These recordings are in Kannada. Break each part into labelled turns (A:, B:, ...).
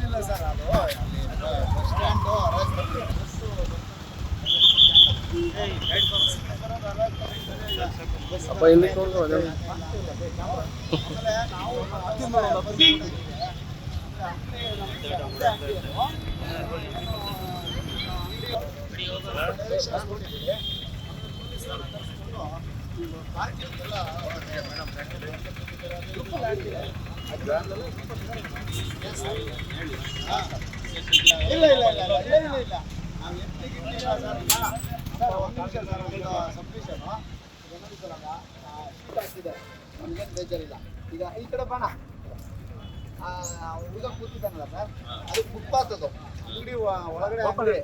A: ಇಲ್ಲ ಸರ್ ಅದು ಅಲ್ಲಿ ಬಸ್ ಸ್ಟ್ಯಾಂಡು
B: ಅಪ್ಪ ಇಲ್ಲಿ ಅದೇ
A: ಇಲ್ಲ ಇಲ್ಲ ಇಲ್ಲ ಇಲ್ಲ ಏನಿಲ್ಲ ಇಲ್ಲ ನಾವು ಎತ್ತಿ ಗಿಟ್ಟಿ ಸರ್ ಸರ್ ಒಂದು ನಿಮಿಷ ಸರ್ ಒಂದು ಸಬ್ಮಿಷನು ಸರ್ ಆಗ ಶೀಟ್ ಹಾಕ್ತಿದೆ ನಮ್ಗೇನು ಬೇಜಾರಿಲ್ಲ ಈಗ ಈ ಕಡೆ ಬಣ ಹುಡುಗ ಕೂತಿದ್ದಾನಲ್ಲ ಸರ್? ಅದು ಫುಟ್ಪಾತ್ ಅದು ಅಂಗಡಿ ಒಳಗಡೆ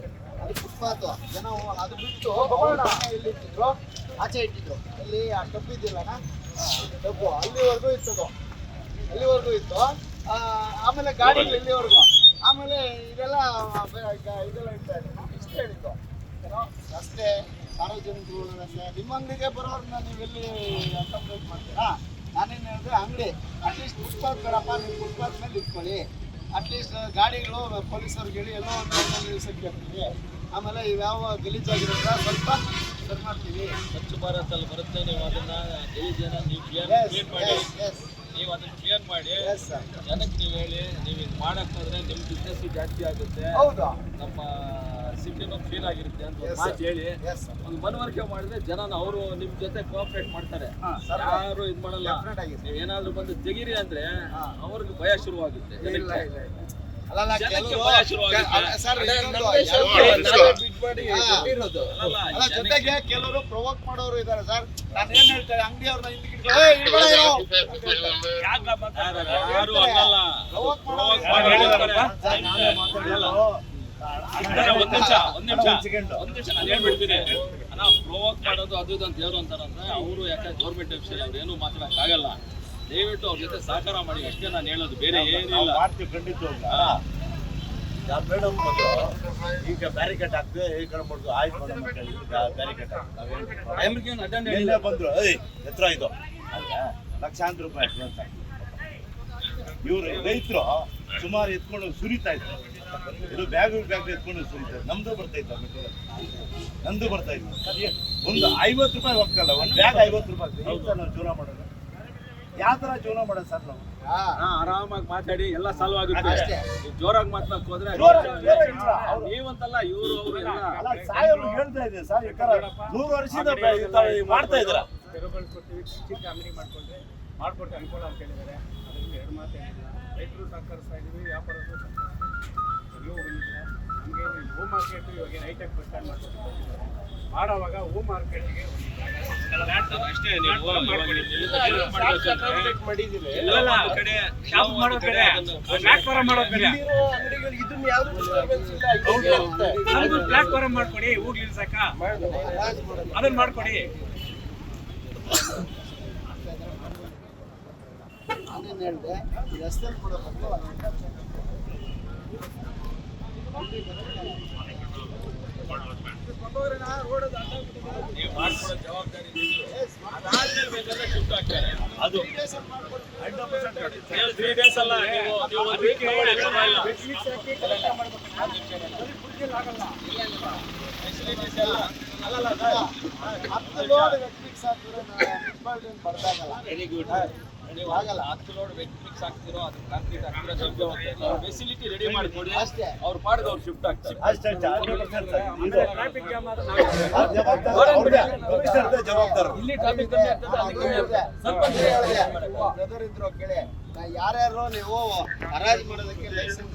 A: ಅದು ಫುಟ್ಪಾತ್ ಜನ ಅದು ಬಿಟ್ಟು ಎಲ್ಲಿ ಇಟ್ಟಿದ್ರು. ಆಚೆ ಇಟ್ಟಿದ್ರು. ಅಲ್ಲಿ ಆ ಡಬ್ಬು ಇದ್ದಿಲ್ಲಣ್ಣ ಡಬ್ಬು ಅಲ್ಲಿವರೆಗೂ ಇತ್ತು ಅದು ಅಲ್ಲಿವರೆಗೂ ಇತ್ತು. ಆಮೇಲೆ ಗಾಡಿ ಇಲ್ಲಿವರೆಗೂ. ಆಮೇಲೆ ಇದೆಲ್ಲ ಇದೆಲ್ಲ ಇಡ್ತಾ ಇದ್ರು. ಇಷ್ಟು ಹೇಳಿದ್ದು ಏನೋ ರಸ್ತೆ ಸಾರ್ವಜನಿಕರು ರಸ್ತೆ ಬರೋರನ್ನ ನೀವೆಲ್ಲಿ ಕಂಪ್ಲೇಂಟ್ ಮಾಡ್ತೀರಾ? ನಾನೇನು ಹೇಳಿದ್ರೆ ಅಂಗಡಿ. ಅಟ್ಲೀಸ್ಟ್ ಫುಟ್ಪಾತ್ ಬೇಡಪ್ಪ. ನೀವು ಫುಟ್ಪಾತ್ ಮೇಲೆ ಇಟ್ಕೊಳ್ಳಿ. ಅಟ್ಲೀಸ್ಟ್ ಗಾಡಿಗಳು ಪೊಲೀಸರು ಹೇಳಿ ಎಲ್ಲೋ ಒಂದು ಹೇಳ್ತೀವಿ ಆಮೇಲೆ ಇವ್ಯಾವ ಗಲೀಜಾಗಿರೋದ್ರ ಸ್ವಲ್ಪ ಸರಿ ಮಾಡ್ತೀವಿ.
C: ಸ್ವಚ್ಛ ಭಾರತ ಅಲ್ಲಿ ಬರುತ್ತೆ ನೀವು ಅದನ್ನ ಗಲೀಜ್ ನೀವು ಕ್ಲಿಯರ್ ಮಾಡಿ. ನೀವು ಅದನ್ನ ಕ್ಲಿಯರ್ ಮಾಡಿ. ಜನಕ್ಕೆ ನೀವು ಹೇಳಿ ನೀವು ಇದು ಮಾಡಕ್ ಹೋದ್ರೆ ನಿಮ್ಮ ಬಿಸ್ನೆಸ್ ಜಾಸ್ತಿ ಆಗುತ್ತೆ.
A: ಹೌದಾ?
C: ನಮ್ಮ ಸಿಟಿನೂ ಫೀಲ್ ಆಗಿರುತ್ತೆ ಅಂತ ಒಂದು ಮಾತು ಹೇಳಿ. ಒಂದು ಮನವರಿಕೆ ಮಾಡಿದ್ರೆ ಜನ ಅವರು ನಿಮ್ ಜೊತೆ ಕೋಆಪರೇಟ್ ಮಾಡ್ತಾರೆ. ಯಾರು ಇದ್ ಮಾಡಲ್ಲ. ಏನಾದ್ರು ಬಂದು ತೆಗೀರಿ ಅಂದ್ರೆ. ಅವ್ರಿಗೆ ಭಯ ಶುರುವಾಗುತ್ತೆ
A: ಜೊತೆಗೆ ಕೆಲವರು ಪ್ರೊವೋಕ್ ಮಾಡೋರು ಇದಾರೆ ಸರ್ ನಾನು ಏನ್ ಹೇಳ್ತಾರೆ? ಅಂಗಡಿಯವ್ರನ್ನ ನಾನು ಇಟ್ಕೊಂಡು,
C: ನಿಮಿಷ ಒಂದ್ ನಿಮಿಷ. ಒಂದ್ ನಿಮಿಷ ನಾನು ಹೇಳ್ಬಿಡ್ತೀನಿ. ಅಣ್ಣ ಪ್ರೊವೋಕ್ ಮಾಡೋದು ಅದು ಇದು ಅಂತ ಅಂತಾರಂದ್ರೆ ಅವರು ಯಾಕಂದ್ರೆ ಗೌರ್ಮೆಂಟ್ ಆಫೀಸಲ್ಲಿ ಅವ್ರು ಏನು ಮಾತಾಡಕ್ ಆಗಲ್ಲ. ದಯವಿಟ್ಟು ಅವ್ರ ಜೊತೆ ಸಹಕಾರ ಮಾಡಿ ಅಷ್ಟೇ ನಾನು ಹೇಳೋದು. ಬೇರೆ ಏನಿಲ್ಲ.
D: ಮಾಡ್ತೀವಿ ಮೇಡಮ್ ಬಂದು ಈಗ ಬ್ಯಾರಿಕೇಡ್ ಹಾಕ್ದೆ ಈ ಕಡೆ ಮಾಡ್ದು ಆಯ್ತು ಮೇಡಮ್ ಬ್ಯಾರಿಕೇಡ್
C: ಅಟೆಂಡ್
D: ಬಂದ್ರು ಏಯ್ ಎತ್ತರ ಇದು. ಲಕ್ಷಾಂತರ ರೂಪಾಯಿ ಇವ್ರು ರೈತರು ಸುಮಾರು ಎತ್ಕೊಂಡು ಸುರಿತಾ ಇದ್ರು. ಇದು ಬ್ಯಾಗ್ ಬ್ಯಾಗ್ ಎತ್ಕೊಂಡು ಸುರಿತಾರೆ ನಮ್ದು ಬರ್ತಾ ಇತ್ತು ಮೆಟೀರಿಯಲ್ ನಂದು ಬರ್ತಾ ಇತ್ತು. ಒಂದು ಐವತ್ತು ರೂಪಾಯಿ ಹೋಗ್ತಲ್ಲ ಒಂದು ಬ್ಯಾಗ್ ಐವತ್ತು ರೂಪಾಯಿ ನಾವು ಜೀವನ ಮಾಡೋದು. ಯಾವ ತರ ಜೀವನ ಮಾಡೋದು ಸರ್ ನಾವು?
A: ಹಾ.
C: ಆರಾಮಾಗಿ ಮಾತಾಡಿ ಎಲ್ಲ ಸಾಲ್ವ್ ಆಗುತ್ತೆ
A: ಅಷ್ಟೇ.
C: ಜೋರಾಗಿ ಮಾತಾಡಕ್ ಹೋದ್ರೆ ನೀವಂತಲ್ಲ ಇವರು ಅವರು ಎಲ್ಲ.
D: ಸಾಯೋರು ಹೇಳ್ತಾ ಇದೆ ಸರ್. ತರ ನೂರು ಮಾಡ್ತಾ ಇದ್ರ
E: ಕೊಡ್ತೀವಿ ಚಿಕ್ಕ ಮಾಡ್ಕೊಂಡ್ರೆ ಮಾಡ್ಕೊಡ್ತೀವಿ ಅನುಕೂಲ ಅಂತ ಹೇಳಿದ್ದಾರೆ ಅದರಿಂದ ಎರಡು ಮಾತು ರೈತರು ಸಹಕರಿಸ್ತಾ ಇದೀವಿ ವ್ಯಾಪಾರಸ್ಥರು ನಮಗೇನು ಹೂ ಮಾರ್ಕೆಟು ಇವಾಗ ಹೈಟೆಕ್ ಬಸ್ ಸ್ಟ್ಯಾಂಡ್ ಮಾಡ್ಕೊಟ್ಟಿದ್ದಾರೆ ಮಾಡೋವಾಗ ಹೂ ಮಾರ್ಕೆಟ್ಗೆ ಪ್ಲಾಟ್ಫಾರ್ಮ್ ಮಾಡ್ಕೊಡಿ. ಹೂಗ್ ನಿಲ್ಸಕ್ಕ ಅದನ್ನ ಮಾಡ್ಕೊಡಿ.
A: ನಾನೇನ್ ಹೇಳ್ದೆ ರಸ್ತೆಯಲ್ಲಿ ಕೂಡ ಬಂದು
D: ಅದು
C: three days ಅಲ್ಲ, ವೆರಿ ಗುಡ್ ನೀವು ಆಗಲ್ಲ ಹತ್ತು ಲೋಡ್ ಮಿಕ್ಸ್ ಹಾಕ್ತಿರೋ ಅದು ಕಾಂಕ್ರೀಟ್ ಹಾಕ್ತಿರೋ ಫೆಸಿಲಿಟಿ ರೆಡಿ ಮಾಡ್ಕೊಡಿ.
A: ಅಷ್ಟೇ.
C: ಅವ್ರು ಪಾಡ್ಗೆ ಅವ್ರು ಶಿಫ್ಟ್ ಆಗ್ತಾರೆ
D: ಅಷ್ಟೇ
E: ಟ್ರಾಫಿಕ್ ಜಾಮ್ ಆದ್ರೆ
D: ಜವಾಬ್ದಾರಿ
C: ಇಲ್ಲಿ ಟ್ರಾಫಿಕ್ ಕಮ್ಮಿ ಆಗ್ತದೆ ಅಲ್ಲಿ ಕಮ್ಮಿ ಆಗ್ತದೆ. ಸ್ವಲ್ಪ
A: ಬ್ರದರ್ ಇದ್ರು ಕೇಳಿ ಯಾರ್ಯಾರು ನೀವು ಹರಾಜ್ ಮಾಡೋದಕ್ಕೆ ಲೈಸೆನ್ಸ್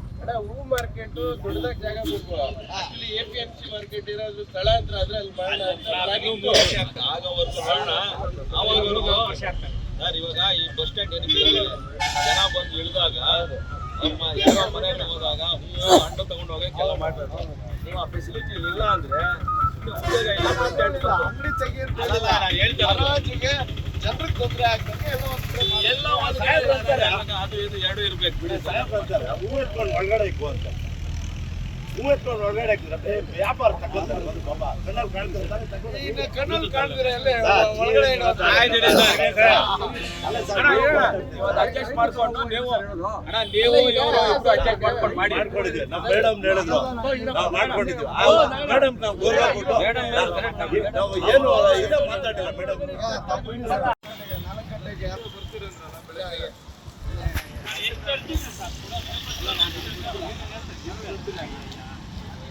F: ಅಣ್ಣ ಹೂ ಮಾರ್ಕೆಟ್ ದೊಡ್ಡದಾಗಿ ಜಾಗ ಬೇಕು actually A P M C market ಇರೋದು ಸ್ಥಳಾಂತರ ಆದ್ರೆ ಅಲ್ಲಿ ಮಾಡೋಣ ಅಂತ.
C: ಆಗೋವರೆಗೂ ಮಾಡೋಣ ಆವಾಗವರೆಗೂ ಸರ್ ಇವಾಗ ಈ ಬಸ್ ಸ್ಟ್ಯಾಂಡ್ ಏನಿದೆ ಜನ ಬಂದು ಇಳಿದಾಗ ನಮ್ಮ ಯಾರೋ ಮನೆಗೆ ಹೋದಾಗ ಹೂವು ಹಣ್ಣು ತಗೊಂಡು ಹೋಗಿ ಕೆಲವು ಮಾಡೋದು ನೀವು ಆ ಫೆಸಿಲಿಟಿ ಇಲ್ಲ ಅಂದ್ರೆ ಉದ್ಯೋಗ ಇಲ್ಲ ಅಂತ ಹೇಳ್ತಾರೆ.
A: ಅಂಗಡಿ ತೆಗಿ ಜನರಿಗೆ ತೊಂದರೆ ಆಗ್ತದೆ ಎಲ್ಲ ಒಂದ್ ಕಡೆ
G: ಎಲ್ಲ ಅದು ಎರಡು ಇರ್ಬೇಕು. ಬಿಡಿ ಸರ್.
D: ಸಾಹೇಬ್ರು ಅಂತಾರೆ, ಹೂ ಎತ್ಕೊಂಡು ಒಳಗಡೆ ಇಕ್ಕು ಅಂತ ಒಳಗಡೆ ವ್ಯಾಪಾರ ನೀವು
G: ಹೇಳ. ಮಾಡ್ಕೊಂಡು ನೀವು ಅಣ್ಣ ನೀವು adjust ಮಾಡ್ಕೊಂಡು ಮಾಡಿ.
D: ಮಾಡ್ಕೊಂಡಿದ್ವಿ ನಾವು ಮೇಡಮ್ ಹೇಳಿದ್ರು. ನಾವು ಮಾಡ್ಕೊಂಡಿದ್ವಿ ಮೇಡಮ್ ನಾವು ಗೌರವ ಕೊಟ್ಟು. ನಾವು ಏನು ಇದೇ ಮಾತಾಡಿಲ್ಲ ಮೇಡಮ್.
A: ನಾಲ್ಕು ಗಂಟೆಗೆ ಯಾರು ಬರ್ತೀರಂದ್ರಲ್ಲ ಬೆಳಗ್ಗೆ. ಇದ್ದವಾಗ ನಾನು-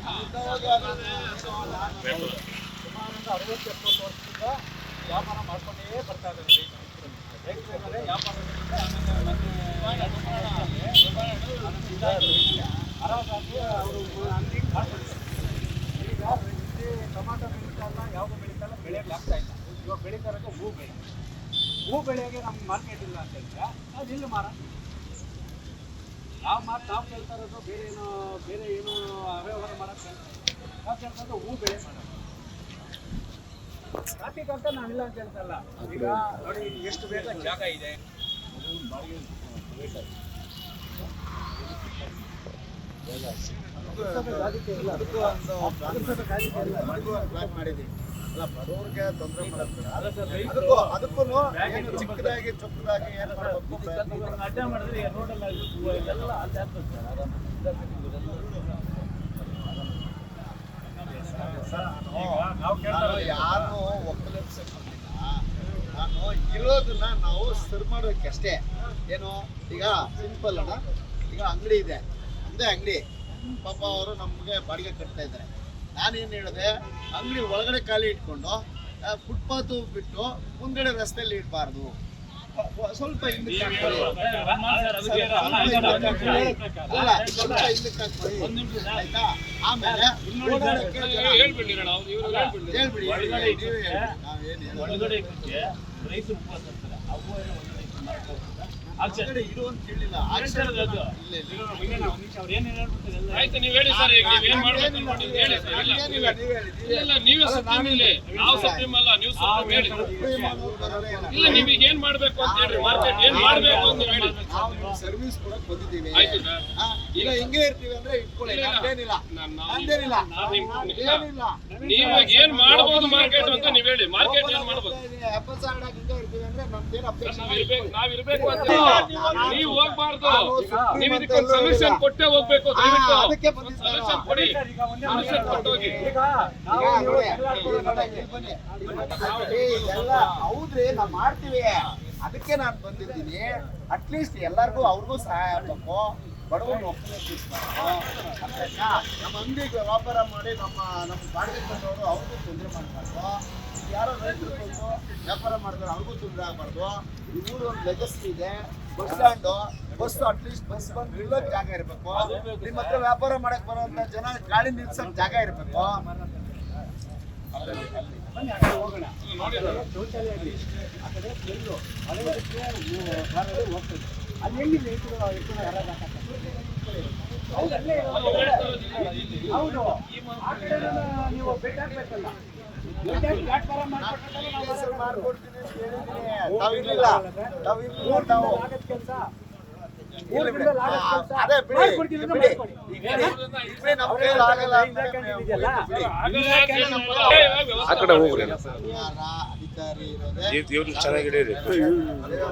A: ನಾನು ಸುಮಾರು ಅರವತ್ತು ಎಪ್ಪತ್ತು ವರ್ಷದಿಂದ ವ್ಯಾಪಾರ ಮಾಡ್ಕೊಂಡೇ ಬರ್ತಾ ಇದ್ದಾರೆ ಅಂದರೆ ವ್ಯಾಪಾರದಿಂದ ಹರಾಜಾಗಿ ಅವರು ಈಗ ಟೊಮಾಟೊ ಬೆಳೀತಲ್ಲ ಯಾವುದು ಬೆಳೀತಲ್ಲ ಬೆಳೆಯಕ್ಕೆ ಆಗ್ತಾ ಇಲ್ಲ ಇವಾಗ ಬೆಳೀತಾ ಹೂ ಬೆಳೆ ಹೂ ಬೆಳೆಗೆ ನಮ್ಗೆ ಮಾರ್ಕೆಟ್ ಇಲ್ಲ ಅಂತ ಹೇಳಿದ್ರೆ ಅದು ಇಲ್ಲಿ ಮಾರ ನಾವು ಮಾತು ನಾವು ಕೇಳ್ತಾ ಇರೋದು ಬೇರೆ ಏನು ಬೇರೆ ಏನು ಅವ್ಯವಹಾರ ಮಾಡೋಕ್ಕೆ ಇರೋದು ಹೂ ಬೆಳೆ ಟ್ರಾಫಿಕ್ ಅಂತ ನಾನಿಲ್ಲ ಅಂತ ಹೇಳ್ತಲ್ಲ ಈಗ ನೋಡಿ ಎಷ್ಟು ಬೇಗ ಜಾಗ ಇದೆ. ಅಲ್ಲ ಬಡವ್ರಿಗೆ ತೊಂದರೆ ಮಾಡೋದು ಅದಕ್ಕೂ ಏನು ಚಿಕ್ಕದಾಗಿ ಚೊಕ್ಕದಾಗಿ ಏನು
E: ಅಡ್ಡ ಮಾಡಿದ್ರೆ ರೋಡಲ್ಲಿ ಎಲ್ಲ ಅಡ್ಡ ಆಗ್ತದೆ ಸರ್ ಆರಾಮ ನಾವು
A: ನಾನು ಯಾರು ನಾನು ಇರೋದನ್ನ ನಾವು ಸರಿ ಮಾಡೋಕೆ ಅಷ್ಟೇ ಏನು? ಈಗ ಸಿಂಪಲ್ ಅಣ್ಣ. ಈಗ ಅಂಗಡಿ ಇದೆ. ಒಂದೇ ಅಂಗಡಿ. ಪಾಪ ಅವರು ನಮಗೆ ಬಾಡಿಗೆ ಕಟ್ತಾ ಇದ್ದಾರೆ. ನಾನೇನು ಹೇಳಿದೆ? ಅಂಗಡಿ ಒಳಗಡೆ ಖಾಲಿ ಇಟ್ಕೊಂಡು ಫುಟ್ಪಾತು ಬಿಟ್ಟು ಮುಂದ್ಗಡೆ ರಸ್ತೆಯಲ್ಲಿ ಇಡಬಾರ್ದು. ಸ್ವಲ್ಪ ಹಿಂದಕ್ಕೆ ಹಾಕ್ಕೊಳ್ಳಿ. ಅಲ್ಲ, ಸ್ವಲ್ಪ ಹಿಂದಕ್ಕೆ ಹಾಕ್ಕೊಳ್ಳಿ. ಆಯ್ತಾ ಆಮೇಲೆ ಓಡಾಡಕ್ಕೆ ಜನ-
G: ಹೇಳ್ಬಿಡಿ ಅಣ್ಣ, ಅವ್ರು ಇವ್ರು ಹೇಳ್ಬಿಡಿ.
A: ಹೇಳ್ಬಿಡಿ
C: ಒಳಗಡೆ
A: ನೀವೇ ಹೇಳ್ಬಿಡಿ. ನಾವೇನ್ ಹೇಳೋದು?
C: ಒಳಗಡೆ ಇದ್ದಕ್ಕೆ ರೈತರು ಉಪವಾಸ
G: ಆಯ್ತು ನೀವು ಹೇಳಿ ಸರ್ ಈಗ ನೀವೇನ್ ಮಾಡ್ಬೇಕು ಹೇಳಿ ಸರ್ ಇಲ್ಲ
A: ನೀವೇ ಹೇಳಿ,
G: ಇಲ್ಲ ನೀವೇ ಸುಪ್ರೀಂ ಇಲ್ಲಿ ನಾವು ಸುಪ್ರೀಂ ಅಲ್ಲ ನೀವು ಸುಪ್ರೀಂ ಹೇಳಿ
A: ಸುಪ್ರೀಂ ಅನ್ನೋದು ಬರೋದೇ ಇಲ್ಲ.
G: ಇಲ್ಲ ನೀವೀಗ ಏನ್ ಮಾಡ್ಬೇಕು ಅಂತ ಹೇಳ್ರಿ ಮಾರ್ಕೆಟ್ ಏನ್ ಮಾಡ್ಬೇಕು ಅಂತ ಹೇಳಿ
A: ಸರ್ವಿಸ್ ಕೊಡಕ್ಕೆ ಬಂದಿದ್ದೀವಿ
G: ಆಯ್ತು ಸರ್
A: ಹಾ, ಈಗ ಹಿಂಗೆ ಇರ್ತೀವಿ ಅಂದ್ರೆ ಇಟ್ಕೊಳ್ಳಿ
G: ಇಲ್ಲ, ಇಲ್ಲ.
A: ನಮ್ದೇನಿಲ್ಲ ನಮ್ದೇನಿಲ್ಲ
G: ಏನ್ ಮಾಡ್ಬೋದು ಮಾರ್ಕೆಟ್ ಅಂತ ನೀವ್ ಹೇಳಿ ಮಾರ್ಕೆಟ್ ಏನ್ ಮಾಡ್ಬೋದು ನಾವ್ ಹೋಗ್ಬಾರ್ದು. ಸೊಲ್ಯೂಷನ್ ಕೊಟ್ಟೆ ಹೋಗ್ಬೇಕು ದಯವಿಟ್ಟು. ಸೊಲ್ಯೂಷನ್ ಕೊಡಿ. ಸೊಲ್ಯೂಷನ್ ಕೊಟ್ಟೋಗಿ.
A: ಹೌದ್ರಿ ನಾವ್ ಮಾಡ್ತೀವಿ. ಅದಕ್ಕೆ ನಾನು ಬಂದಿದ್ದೀನಿ. ಅಟ್ಲೀಸ್ಟ್ ಎಲ್ಲರಿಗೂ ಅವ್ರಿಗೂ ಸಹಾಯ ಆಗ್ಬೇಕು. ಬಡವರು ಒಪ್ಪಬೇಕು ನಮ್ಮ ಅಂಗಡಿಗೆ ವ್ಯಾಪಾರ ಮಾಡಿ ನಮ್ಮ ನಮ್ಮ ಬಾಡಿಗೆ ಬಂದವರು ಅವ್ರಿಗೂ ತೊಂದರೆ ಮಾಡಬಾರ್ದು. ಯಾರೋ ರೈತರು ಬಂದು ವ್ಯಾಪಾರ ಮಾಡ್ತಾರೆ ಅವ್ರಿಗೂ ತೊಂದರೆ ಆಗಬಾರ್ದು ಈ ಊರು ಒಂದು ಲೆಗಸಿ ಇದೆ bus stand bus at least bus ಬಂದು ನಿಲ್ಲೋಕ್ ಜಾಗ ಇರಬೇಕು ನಿಮ್ಮ ಹತ್ರ ವ್ಯಾಪಾರ ಮಾಡಕ್ ಬರೋಂತ ಜನ ಗಾಡಿ ನಿಲ್ಸಕ್ ಜಾಗ ಇರಬೇಕು ಹೋಗೋಣ ಶೌಚಾಲಯ ಆ ಕಡೆ ಅಲ್ಲಿ ಹೌದು, ನೀವು ಭೇಟಿ ಅದೇ ಬಿಡಿ ಬಿಡಿ.
B: ಆ ಕಡೆ ಹೋಗ್ರಿ
A: ಯಾರ ಅಧಿಕಾರಿ ಇರೋದೇ
B: ಇವ್ರು ಚೆನ್ನಾಗಿಡೀರಿ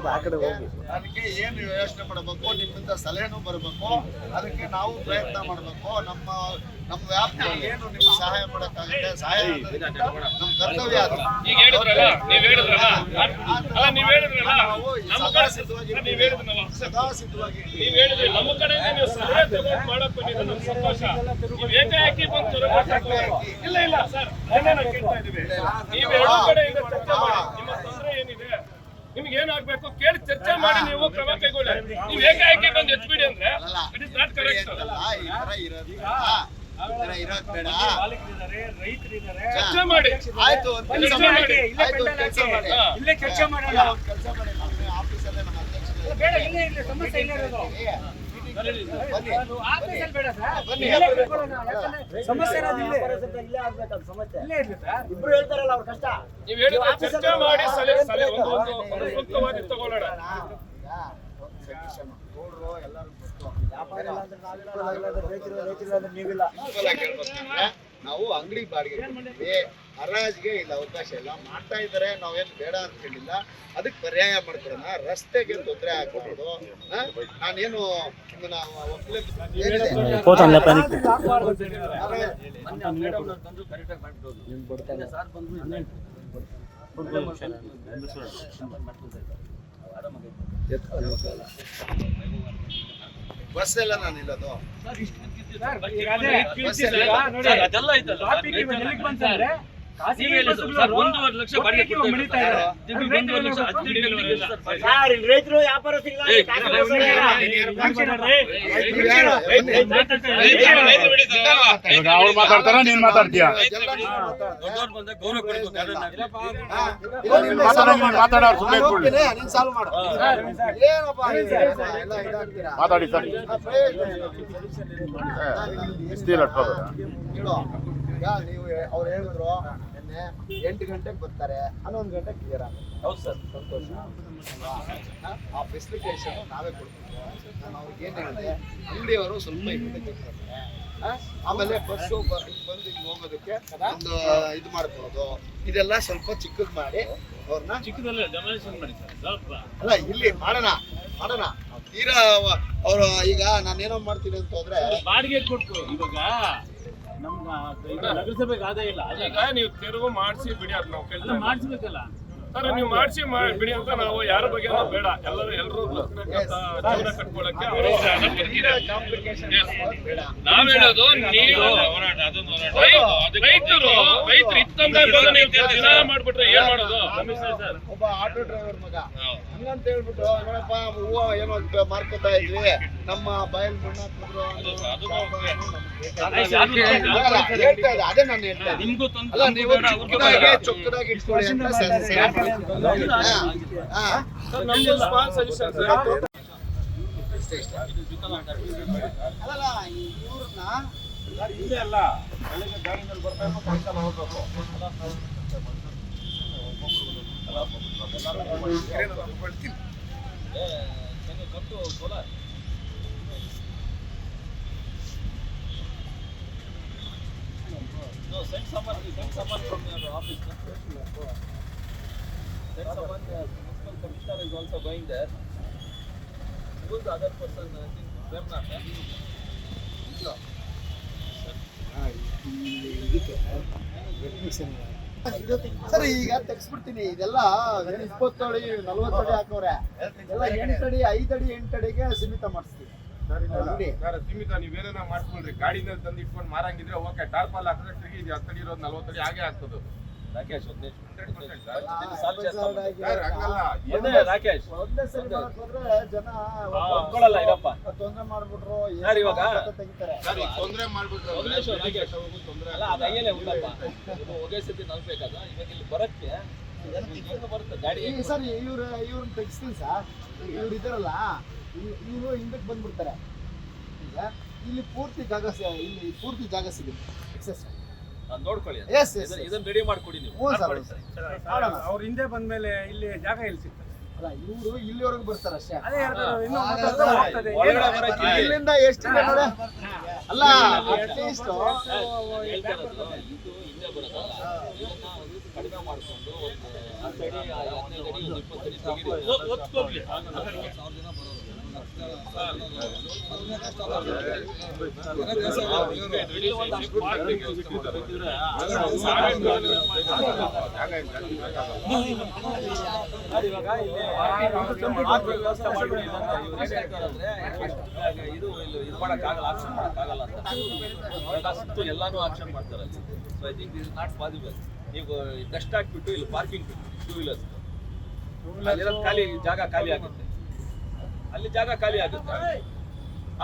B: ಆ ಕಡೆ ಹೋಗಿ.
A: ಅದಕ್ಕೆ ಏನು ಯೋಚನೆ ಮಾಡಬೇಕು? ನಿಮ್ಮಿಂದ ಸಲಹೆನೂ ಬರಬೇಕು. ಅದಕ್ಕೆ ನಾವು ಪ್ರಯತ್ನ ಮಾಡಬೇಕು. ನಮ್ಮ ನಮ್ಮ ವ್ಯಾಪ್ತಿಯಲ್ಲಿ ಏನು ನಿಮ್ಗೆ ಸಹಾಯ ಮಾಡಕ್ಕಾಗುತ್ತೆ. ಸಹಾಯ ನಮ್ಮ ಕರ್ತವ್ಯ ಅದು.
G: ಈಗ ಹೇಳಿದ್ರಲ್ಲ ನೀವ್ ಹೇಳಿದ್ರಲ್ಲ. ಅಲ್ಲ ನೀವ್ ಹೇಳಿದ್ರಲ್ಲ.
A: ನಾವು
G: ನಮ್ಮ ಕಡೆ
A: ಸಿದ್ಧವಾಗಿ
G: ನೀವ್ ಹೇಳಿದ್ರಲ್ಲ.
A: ಸದಾ ಸಿದ್ಧವಾಗಿ
G: ನೀವ್ ಹೇಳಿದ್ರಿ ನಮ್ಮ ಕಡೆಯಿಂದ ನೀವು ಸಹಾಯ ತಗೊಂಡು ಮಾಡಕ್ ಬಂದಿದ್ದು ನಮ್ಗೆ ಸಂತೋಷ. ನೀವ್ ಏಕಾಏಕಿ ಬಂದು ತರಬೇಕು ಇಲ್ಲ ಇಲ್ಲ ಸರ್ ಅದನ್ನೇ ನಾವು ಕೇಳ್ತಾ ಇದೀವಿ ನೀವ್ ಎರಡು ಈಗ ಚರ್ಚೆ ಮಾಡಿ. ನಿಮ್ಮ ತೊಂದರೆ ಏನಿದೆ ನಿಮ್ಗೆ ಏನಾಗ್ಬೇಕು ಕೇಳಿ ಚರ್ಚೆ ಮಾಡಿ ನೀವು ಕ್ರಮ ಕೈಗೊಳ್ಳಿ. ನೀವ್ ಏಕಾಏಕಿ ಬಂದು ಎತ್ಬಿಡಿ ಅಂದ್ರೆ ಇಟ್ ಇಸ್ ನಾಟ್ ಕರೆಕ್ಟ್ ಚರ್ಚೆ ಮಾಡಿ.
A: ಆಯ್ತು ಕೆಲಸ ಮಾಡಿ.
E: ಇಲ್ಲೇ ಚರ್ಚೆ ಮಾಡೋಣ.
A: ಕೆಲಸ ಮಾಡಿ. ಆಫೀಸಲ್ಲೇ ನಮ್ಮ ಅಧ್ಯಕ್ಷರು
E: ಬೇಡ ಇಲ್ಲೇ ಇಲ್ಲೇ ಸಮಸ್ಯೆ ಇಲ್ಲೇ ಇರೋದು. ಸಮಸ್ಯೆ ಇಲ್ಲೇ. ಇಲ್ಲೇ ಸಮಸ್ಯೆ. ಇಲ್ಲೇ ಇರ್ಲಿ ಸರ್.
A: ಇಬ್ರು ಹೇಳ್ತಾರಲ್ಲ ಅವ್ರ ಕಷ್ಟ.
G: ನೀವು ಹೇಳಿದ್ರೆ ಚರ್ಚೆ ಮಾಡಿ ಸಲಹೆ ಸಲಹೆ ಒಂದು ಒಂದು ತಗೊಳ್ಳೋಣ.
A: ಎಲ್ಲರೂ. ವ್ಯಾಪಾರ ಇಲ್ಲ ಅಂದ್ರೆ ನಾವಿಲ್ಲ, ನಾವಿಲ್ಲ ಅಂದ್ರೆ ರೈತರು, ರೈತರು ಅಂದ್ರೆ ನೀವಿಲ್ಲ. ನಾವು ಅಂಗಡಿ ಬಾಡಿಗೆ ಕೊಡ್ತೀವಿ. ಹರಾಜಿಗೆ ಇಲ್ಲ ಅವಕಾಶ ಇಲ್ಲ. ಮಾಡ್ತಾ ಇದ್ದಾರೆ ನಾವೇನು ಬೇಡ ಅಂತ ಹೇಳಿಲ್ಲ. ಅದಕ್ಕೆ ಪರ್ಯಾಯ ಮಾಡ್ಕೊಡೋಣ. ರಸ್ತೆಗೆ ತೊಂದರೆ ಆಗ್ಬಿಡೋದು? ನಾನೇನು ಏನಿದೆ? ಬಸ್ ಎಲ್ಲ ನಾನು ಇಲ್ಲದು ಬಸ್
E: ಈಗ ರೈತರು
A: ಯಾರು?
B: ಇವಾಗ ಅವ್ರು ಮಾತಾಡ್ತಾರ? ನೀನ್ ಮಾತಾಡ್ತೀಯ?
A: ಎಲ್ಲ ನೀನು ಮಾತಾಡು.
C: ದೊಡ್ಡವ್ರು ಬಂದಾಗ ಗೌರವ ಕೊಡ್ಬೇಕು ಅದನ್ನ
A: ಹಾ, ಇಲ್ಲ, ನೀನು
B: ಮಾತಾಡೋ
A: solve
B: ನೀನು
A: ಮಾಡು.
B: ಮಾತಾಡೋ ಅವ್ರು ಸುಮ್ನೆ
A: ನಾನು
B: ಕೂಡ್ಲಿ. ಮಾತಾಡಿ ಸರ್. ಇಷ್ಟೇ.
A: ಈಗ ನೀವು ಅವ್ರು ಹೇಳಿದ್ರು ನಿನ್ನೆ ಎಂಟು ಗಂಟೆಗೆ ಬರ್ತಾರೆ ಹನ್ನೊಂದು ಗಂಟೆಗೆ ಕ್ಲಿಯರ್ ಆಗುತ್ತೆ.
C: ಹೌದು ಸರ್.
A: ಸಂತೋಷ. ಆ ಫೆಸಿಲಿಟೇಷನ್ ನಾವೇ ಕೊಡ್ತೀವಿ. ನಾನು ಅವ್ರಿಗೆ ಏನು ಹೇಳಿದೆ? ಅಂಗಡಿಯವರು ಸ್ವಲ್ಪ ಹಿಂದೆ? ಆಮೇಲೆ ಬಸ್ಸು ಬಂದು ಇಲ್ಲಿ ಹೋಗೋದಕ್ಕೆ ಒಂದು ಇದು ಮಾಡ್ಕೊಳ್ಳೋದು ಇದೆಲ್ಲ ಸ್ವಲ್ಪ ಚಿಕ್ಕದ್ ಮಾಡಿ ಅವ್ರನ್ನ
G: ಚಿಕ್ಕದಲ್ಲ ಮಾಡಿ ಸರ್ ಸ್ವಲ್ಪ.
A: ಅಲ್ಲ ಇಲ್ಲಿ ಮಾಡೋಣ ಮಾಡೋಣ. ತೀರಾ ಅವರು ಈಗ ನಾನೇನೋ ಮಾಡ್ತೀನಿ ಅಂತ ಹೋದ್ರೆ
G: ಬಾಡಿಗೆ ಕೊಟ್ಟು ಇವಾಗ. ನಮ್ಗ ಈಗ ನಗರಸಭೆಗೆ ಆದಾಯ ಇಲ್ಲ. ಈಗ ನೀವು ತಿರುವು ಮಾಡಿಸಿ ಬಿಡಿ ಅದು ನಾವು ಕೆಲಸ ಮಾಡಿಸ್ಬೇಕಲ್ಲ. ಸರ್ ನೀವು ಮಾಡಿಸಿ ಬಿಡಿ ಅಂತ ನಾವು ಯಾರ ಬಗ್ಗೆ ಬೇಡ. ಎಲ್ಲರೂ ಎಲ್ಲರೂ ಜೀವನ ಕಟ್ಕೊಳಕ್ಕೆ ನಾವ್ ಹೇಳೋದು ನೀವು ರೈತರು ರೈತರು ದಿನ ಮಾಡ್ಬಿಟ್ರೆ ಏನ್ ಮಾಡೋದು?
A: ಒಬ್ಬ ಆಟೋ ಡ್ರೈವರ್ ಮಗ. ಹಂಗಂತ ಹೇಳ್ಬಿಟ್ಟು ನೋಡಪ್ಪ ಹೂವ ಏನೋ ಮಾರ್ಕೋತಾ ಇದ್ವಿ. ನಮ್ಮ ಬಯಲ್ ಹೇಳ್ತಾ ಇದ್ದೆ, ಅದೇ ನಾನು ಹೇಳ್ತಾ ಇದ್ದೆ.
C: ನಿಮ್ಗೂ
A: ಅಲ್ಲ
C: ತೊಂದ್ರೆ
A: ನೀವು ಚೊಕ್ಕದಾಗಿ ಚೊಕ್ಕದಾಗಿ ಇಟ್ಕೊಳ್ಳಿ ಅಂತ ಸ- ಸಲಹೆ ಮಾಡ್ತೀನಿ. ಹಾ, ಹಾ.
G: ನಮ್ದು ಸ್ಮಾಲ್ ಸಜೆಷನ್ ಸರ್.
A: ಅಲ್ಲಲ್ಲ
E: ಅಲ್ಲ ಬೆಳಗ್ಗೆ ಗಾಡಿ ಮೇಲೆ ಬರ್ಬೇಕು ಸಾಯಂಕಾಲ ಹೋಗ್ಬೇಕು
C: ಕಟ್ಟು solar No, send someone, send someone from your office. Send someone, uh, municipal commissioner is also going there. Who's the other person, I think, Premnath?
A: Sir ಈಗ ತೆಗ್ಸ್ಬಿಡ್ತೀನಿ. ಇದೆಲ್ಲ ಇಪ್ಪತ್ತಡಿ ನಲ್ವತ್ತಡಿ ಹಾಕೋರೆ ಎಲ್ಲ ಎಂಟಡಿ ಐದಡಿ ಎಂಟಡಿಗೆ ಸೀಮಿತ ಮಾಡಿಸ್ತೀವಿ.
G: ಸೀಮಿತ ನೀವೇನ ಮಾಡ್ಕೊಳ್ರಿ. ಗಾಡಿನ ತಂದು ಇಟ್ಕೊಂಡು ಮಾರಂಗಿದ್ರೆ ಓಕೆ ಟಾರ್ಪಲ್ ಹಾಕಿದ್ರೆ ತಿರುಗಿ ಇದು ಹತ್ತಡಿ ಇರೋದು ನಲ್ವತ್ತಡಿ ಹಾಗೆ ಆಗ್ತದೆ.
C: ರಾಕೇಶ್
A: ತೊಂದ್ರೆ ಮಾಡ್ಬಿಟ್ರು
C: ಸರ್, ಇವಾಗ-
G: ತೊಂದ್ರೆ ಮಾಡ್ಬಿಟ್ರೆ
C: ಒಂದ್ ನಿಮಿಷ ಅಲ್ಲ ಅದು ಸತಿ ನಲ್ಬೇಕಾದ ಇವಾಗ ಇಲ್ಲಿ ಬರಕ್ಕೆ ಬರುತ್ತೆ? ಗಾಡಿ
A: ಸರ್ ಇವ್ರ ಇವ್ರನ್ನ ತೆಗಿಸ್ತೀನಿ ಸರ್. ಇವ್ರು ಇದಾರಲ್ಲ ಇವರು ಹಿಂದಕ್ಕೆ ಬಂದ್ಬಿಡ್ತಾರೆ. ಈಗ ಇಲ್ಲಿ ಪೂರ್ತಿ ಜಾಗ ಸಿ- ಇಲ್ಲಿ ಪೂರ್ತಿ ಜಾಗ ಸಿಗುತ್ತೆ. ಎಕ್ಸೆಸ್
C: ನೋಡ್ಕೊಳ್ಳಿ ಎಸ್
A: yes,
C: ಇದನ್ನ-. ರೆಡಿ ಮಾಡ್ಕೊಡಿ ನೀವು.
A: ಹ್ಞೂ ಸರ್ ಮಾಡೋಣ.
E: ಅವ್ರ ಹಿಂದೆ ಬಂದ್ಮೇಲೆ ಇಲ್ಲಿ ಜಾಗ ಎಲ್ಲಿ ಸಿಗ್ತದೆ?
A: ಅಲ್ಲ ಇವರು ಇಲ್ಲಿವರೆಗೂ ಬರ್ತಾರೆ ಅಷ್ಟೇ.
E: ಅದೇ ಹೇಳ್ತಾರೆ, ಇನ್ನೂ
A: ಆ,
E: ಮಾತಾಡ್ತಾ
A: ಅಲ್ಲ,
E: ಹೋಗ್ತದೆ.
C: ಒಳಗಡೆ
E: ಏನು-
C: ಬರಕ್ಕೆ
A: ಇಲ್ಲಿಂದ ಎಷ್ಟಿದೆ ನೋಡಿ ಅಲ್ಲ ಅಟ್ಲೀಸ್ಟ್
C: ಹೇಳ್ತಾ ಇರೋದು, ಇದು ಹಿಂದೆ ಬರೋದಲ್ಲ ಇದನ್ನ ಒಂದು ಕಡಿಮೆ ಮಾಡ್ಕೊಂಡು ಒಂದು ಹತ್ತು ಅಡಿ ಹದಿನೈದು ಅಡಿ ಒಂದು ಇಪ್ಪತ್ತು ಅಡಿ ತೆಗೀರಿ. ಒತ್ಕೋಗ್ಲಿ. ಸಾವಿರ ಜನ ಒಂದು ಅಷ್ಟು parking ವ್ಯವಸ್ಥೆ ಇದು ಇದು ಮಾಡಕ್ಕಾಗಲ್ಲ ಆಕ್ಷನ್ ಮಾಡಕ್ಕಾಗಲ್ಲ ಅಂತ ಸುತ್ತು ಎಲ್ಲಾನು ಆಕ್ಷನ್ ಮಾಡ್ತಾರೆ so I think is not possible ನೀವು ಡಸ್ಟ್ ಹಾಕ್ಬಿಟ್ಟು ಇಲ್ಲಿ ಪಾರ್ಕಿಂಗ್ ಟೂ ವೀಲರ್ಸ್ ಖಾಲಿ ಜಾಗ ಖಾಲಿ ಆಗುತ್ತೆ ಅಲ್ಲಿ ಜಾಗ ಖಾಲಿ ಆಗುತ್ತೆ.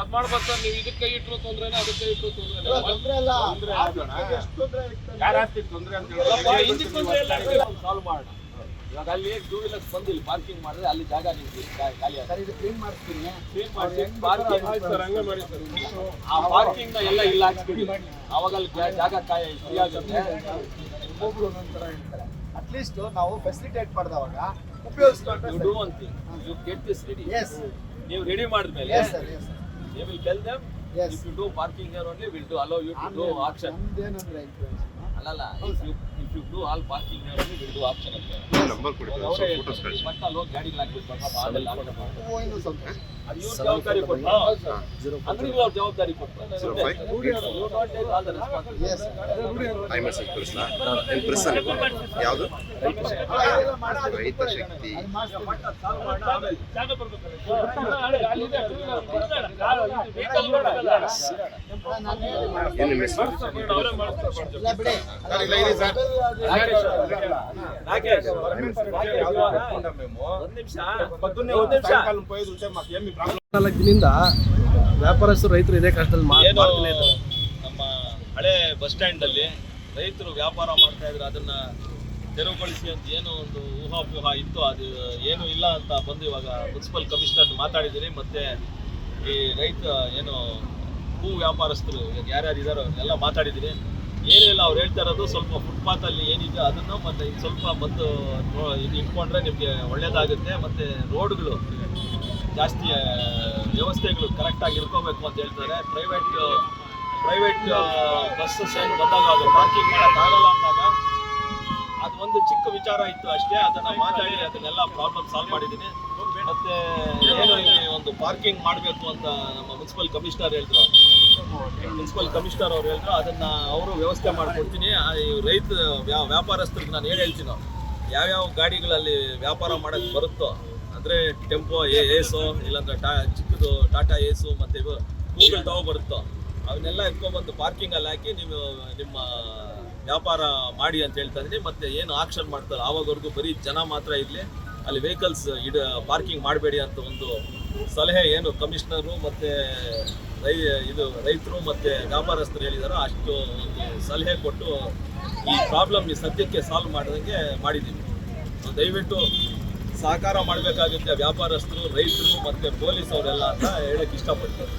G: ಅದ್ ಮಾಡ್ಬೋದು ಸರ್ ನೀವು ಇದಕ್ಕೆ ಇಟ್ಟರು ತೊಂದ್ರೆ ಅದಕ್ಕೆ ಇಟ್ಟರು ತೊಂದ್ರೆ
C: ಸಾಲ್ವ್ ಮಾಡೋಣ ಇವಾಗ ಅಲ್ಲಿ ಟೂ ವೀಲರ್ಸ್ ಬಂದಿಲ್ಲ ಪಾರ್ಕಿಂಗ್ ಮಾಡಿದ್ರೆ ಅಲ್ಲಿ ಜಾಗ ನಿಮ್ಗೆ ಖಾಲಿ ಆಗುತ್ತೆ.
A: ಸರ್ ಇದು ಕ್ಲೀನ್ ಮಾಡಿಸ್ತೀನಿ.
C: ಕ್ಲೀನ್ ಮಾಡಿ ಪಾರ್ಕಿಂಗ್
G: ಸರ್ ಹಂಗೆ ಮಾಡಿ ಸರ್.
C: ಆ ಪಾರ್ಕಿಂಗ್ನ ಎಲ್ಲ ಇಲ್ಲ ಹಾಕ್ಸ್ಬಿಡಿ. ಅವಾಗ ಅಲ್ಲಿ ಜಾಗ ಫ್ರೀ ಆಗುತ್ತೆ.
A: ಒಬ್ಬೊಬ್ರು ಒಂದೊಂದ್ ಥರ ಹೇಳ್ತಾರೆ. ಅಟ್ಲೀಸ್ಟ್ ನಾವು ಫೆಸಿಲಿಟೇಟ್ ಮಾಡಿದವಾಗ ಉಪಯೋಗಿಸ್ಕೊಂಡ್ರೆ
C: you do one thing you get this
A: ready
C: ನೀವು ರೆಡಿ ಮಾಡಿದ್ಮೇಲೆ
A: yes sir yes
C: you will tell them
A: Yes.
C: If you do parking here only will do allow you to do option
A: ನಮ್ದೇನಂದ್ರೆ
C: ಅಲ್ಲಲ್ಲ if you if you do all parking do option ಅಂತ
B: ನಂಬರ್ ಕೊಡಿ
C: ಅವ್ರು ಮತ್ತೆ ಅಲ್ಲಿ ಹೋಗಿ ಹಾಕ್ಬೇಕು ಜವಾಬ್ದಾರಿ ಕೊಟ್ಟು ಅಂಗಡಿಗಳ ಜವಾಬ್ದಾರಿ ಕೊಟ್ಟು
B: ಯಾವುದು ರೈತ ಶಕ್ತಿ
A: ಜಾಗ ಮಾಡಿಸ್ತೀನಿ.
B: ಏನು
F: ವ್ಯಾಪಾರಸ್ಥರು ರೈತರು ಇದೇ ಕಷ್ಟದಲ್ಲಿ ಮಾಡ್ತಾನೆ.
C: ನಮ್ಮ ಹಳೆ ಬಸ್ ಸ್ಟ್ಯಾಂಡ್ ಅಲ್ಲಿ ರೈತರು ವ್ಯಾಪಾರ ಮಾಡ್ತಾ ಇದ್ರು ಅದನ್ನ ತೆರವುಗೊಳಿಸಿ ಅಂತ ಏನೋ ಒಂದು ಊಹಾಪೋಹ ಇತ್ತು ಅದು ಏನು ಇಲ್ಲ ಅಂತ ಬಂದು ಇವಾಗ ಮುನ್ಸಿಪಲ್ ಕಮಿಷನರ್ ಮಾತಾಡಿದ್ದೀನಿ ಮತ್ತೆ ಈ ರೈತ ಏನು ಹೂ ವ್ಯಾಪಾರಸ್ಥರು ಯಾರ್ಯಾರು ಇದ್ದಾರೋ ಎಲ್ಲ ಮಾತಾಡಿದ್ದೀನಿ ಏನಿಲ್ಲ, ಅವ್ರು ಹೇಳ್ತಾ ಇರೋದು ಸ್ವಲ್ಪ ಫುಟ್ಪಾತ್ ಅಲ್ಲಿ ಏನಿದೆ ಅದನ್ನು ಮತ್ತೆ ಸ್ವಲ್ಪ ಬಂದು ಇದು ಇಟ್ಕೊಂಡ್ರೆ ನಿಮಗೆ ಒಳ್ಳೇದಾಗುತ್ತೆ. ಮತ್ತೆ ರೋಡ್ಗಳು ಜಾಸ್ತಿ ವ್ಯವಸ್ಥೆಗಳು ಕರೆಕ್ಟಾಗಿ ಇಟ್ಕೋಬೇಕು ಅಂತ ಹೇಳ್ತಾರೆ. ಪ್ರೈವೇಟ್ ಪ್ರೈವೇಟ್ ಬಸ್ಸಸ್ ಏನು ಬಂದಾಗ ಅದು ಪಾರ್ಕಿಂಗ್ ಮಾಡೋಕ್ಕಾಗಲ್ಲ ಅಂದಾಗ ಅದು ಒಂದು ಚಿಕ್ಕ ವಿಚಾರ ಇತ್ತು ಅಷ್ಟೇ. ಅದನ್ನ ಮಾತಾಡಿ ಅದನ್ನೆಲ್ಲ ಪ್ರಾಬ್ಲಮ್ ಸಾಲ್ವ್ ಮಾಡಿದ್ದೀನಿ. ಮತ್ತೆ ಏನು ಒಂದು ಪಾರ್ಕಿಂಗ್ ಮಾಡಬೇಕು ಅಂತ ನಮ್ಮ ಮುನ್ಸಿಪಲ್ ಕಮಿಷನರ್ ಹೇಳಿದ್ರು. ಮುನ್ಸಿಪಲ್ ಕಮಿಷನರ್ ಅವ್ರು ಹೇಳಿದ್ರು, ಅದನ್ನ ಅವರು ವ್ಯವಸ್ಥೆ ಮಾಡಿಕೊಡ್ತೀನಿ. ರೈತ ವ್ಯಾಪಾರಸ್ಥರಿಗೆ ನಾನು ಏನು ಹೇಳ್ತೀನೋ ಯಾವ್ಯಾವ ಗಾಡಿಗಳಲ್ಲಿ ವ್ಯಾಪಾರ ಮಾಡಕ್ ಬರುತ್ತೋ ಅಂದ್ರೆ ಟೆಂಪೋ ಏಸು, ಇಲ್ಲಾಂದ್ರೆ ಟಾ, ಚಿಕ್ಕದು ಟಾಟಾ ಏಸು ಮತ್ತೆ ಗೂಗಲ್ ತಾವು ಬರುತ್ತೋ, ಅವನ್ನೆಲ್ಲ ಪಾರ್ಕಿಂಗ್ ಅಲ್ಲಿ ಹಾಕಿ ನೀವು ನಿಮ್ಮ ವ್ಯಾಪಾರ ಮಾಡಿ ಅಂತ ಹೇಳ್ತಾ ಇದ್ದೀನಿ. ಮತ್ತೆ ಏನು ಆಕ್ಷನ್ ಮಾಡ್ತಾರೆ, ಆವಾಗವರೆಗೂ ಬರೀ ಜನ ಮಾತ್ರ ಇರಲಿ, ಅಲ್ಲಿ ವೆಹಿಕಲ್ಸ್ ಇಡ ಪಾರ್ಕಿಂಗ್ ಮಾಡಬೇಡಿ ಅಂತ ಒಂದು ಸಲಹೆ ಏನು ಕಮಿಷನರು ಮತ್ತೆ ರೈ, ಇದು ರೈತರು ಮತ್ತೆ ವ್ಯಾಪಾರಸ್ಥರು ಹೇಳಿದಾರೋ ಅಷ್ಟು ಒಂದು ಸಲಹೆ ಕೊಟ್ಟು ಈ ಪ್ರಾಬ್ಲಮ್ ಈ ಸದ್ಯಕ್ಕೆ ಸಾಲ್ವ್ ಮಾಡಿದಂಗೆ ಮಾಡಿದ್ದೀವಿ ದಯವಿಟ್ಟು ಸಹಕಾರ ಮಾಡಬೇಕಾಗುತ್ತೆ ವ್ಯಾಪಾರಸ್ಥರು, ರೈತರು ಮತ್ತು ಪೊಲೀಸ್ ಅವರೆಲ್ಲ ಅಂತ ಹೇಳಕ್ಕೆ ಇಷ್ಟಪಡ್ತೀನಿ.